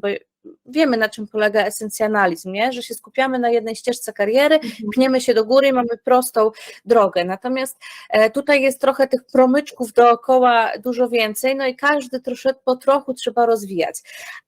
bo wiemy na czym polega esencjonalizm, nie? że się skupiamy na jednej ścieżce kariery, pchniemy się do góry i mamy prostą drogę. Natomiast e, tutaj jest trochę tych promyczków dookoła dużo więcej, no i każdy troszeczkę po trochu trzeba rozwijać.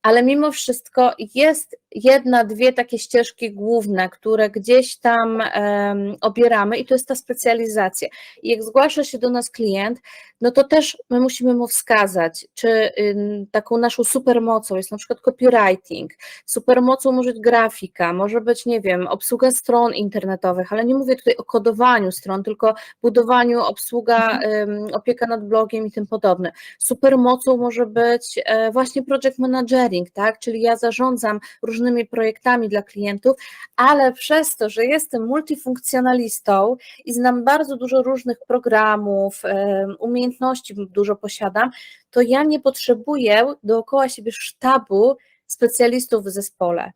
Ale mimo wszystko jest jedna, dwie takie ścieżki główne, które gdzieś tam em, obieramy i to jest ta specjalizacja. I jak zgłasza się do nas klient, no to też my musimy mu wskazać, czy ym, taką naszą supermocą jest na przykład copywriting, supermocą może być grafika, może być, nie wiem, obsługa stron internetowych, ale nie mówię tutaj o kodowaniu stron, tylko budowaniu, obsługa, ym, opieka nad blogiem i tym podobne. Supermocą może być e, właśnie project managering, tak, czyli ja zarządzam różnymi projektami dla klientów, ale przez to, że jestem multifunkcjonalistą i znam bardzo dużo różnych programów, umiejętności dużo posiadam, to ja nie potrzebuję dookoła siebie sztabu specjalistów w zespole.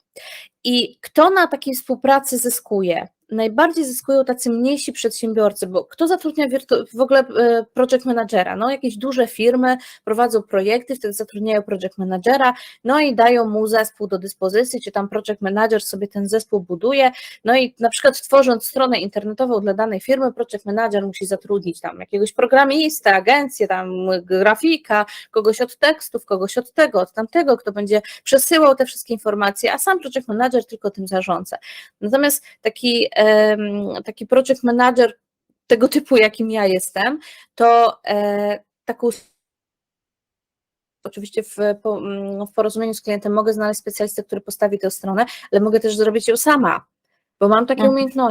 I kto na takiej współpracy zyskuje? Najbardziej zyskują tacy mniejsi przedsiębiorcy, bo kto zatrudnia w ogóle e, project managera? No jakieś duże firmy prowadzą projekty, wtedy zatrudniają project managera, no i dają mu zespół do dyspozycji, czy tam project manager sobie ten zespół buduje, no i na przykład tworząc stronę internetową dla danej firmy, project manager musi zatrudnić tam jakiegoś programistę, agencję, tam grafika, kogoś od tekstów, kogoś od tego, od tamtego, kto będzie przesyłał te wszystkie informacje, a sam project manager tylko tym zarządza. Natomiast taki, em, taki project manager tego typu, jakim ja jestem, to e, taką Oczywiście w, w porozumieniu z klientem mogę znaleźć specjalistę, który postawi tę stronę, ale mogę też zrobić ją sama, bo mam takie Mhm. umiejętności.